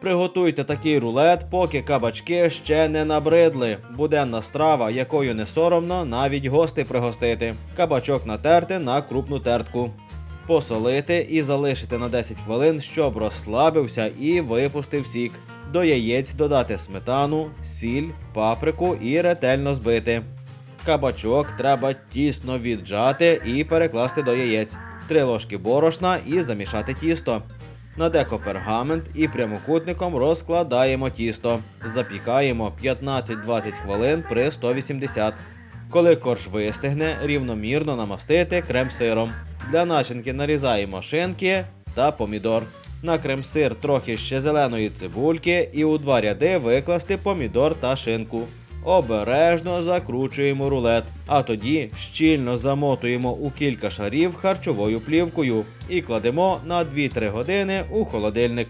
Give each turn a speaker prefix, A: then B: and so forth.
A: Приготуйте такий рулет, поки кабачки ще не набридли. Буденна страва, якою не соромно навіть гости пригостити. Кабачок натерти на крупну тертку. Посолити і залишити на 10 хвилин, щоб розслабився і випустив сік. До яєць додати сметану, сіль, паприку і ретельно збити. Кабачок треба тісно віджати і перекласти до яєць. Три ложки борошна і замішати тісто. На деко пергамент і прямокутником розкладаємо тісто. Запікаємо 15-20 хвилин при 180. Коли корж вистигне, рівномірно намастити крем-сиром. Для начинки нарізаємо шинки та помідор. На крем-сир трохи ще зеленої цибульки і у два ряди викласти помідор та шинку. Обережно закручуємо рулет, а тоді щільно замотуємо у кілька шарів харчовою плівкою і кладемо на 2-3 години у холодильник.